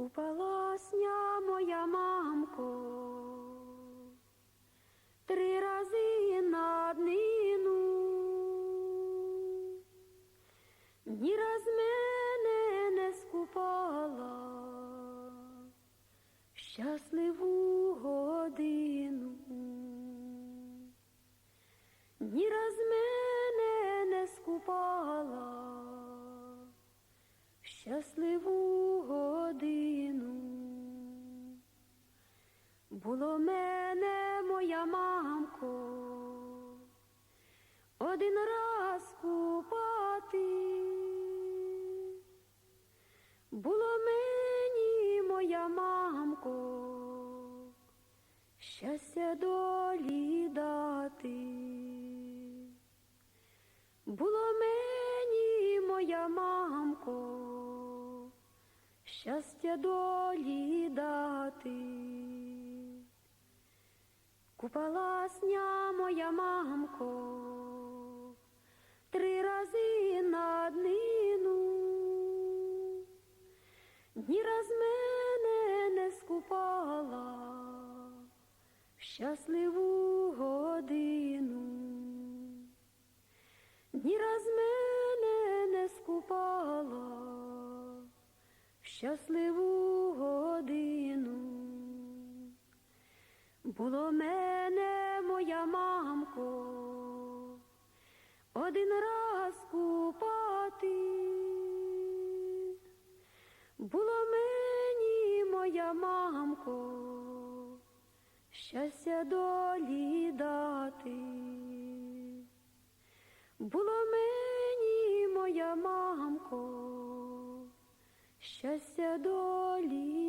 Упала сня моя мамко, три рази на днину, ні раз мене не скупала. Щасливу годину, ні раз мене не скупала. Щасливу мене моя мамко, один раз купати. Було мені моя мамко, щастя долі дати. Було мені моя мамко, щастя долі дати. Купала сня моя мамко, три рази на днину, ні раз мене не скупала в щасливу годину. Ні раз мене не скупала в щасливу Було мені моя мамко, щастя долі дати. Було мені моя мамко, щастя долі.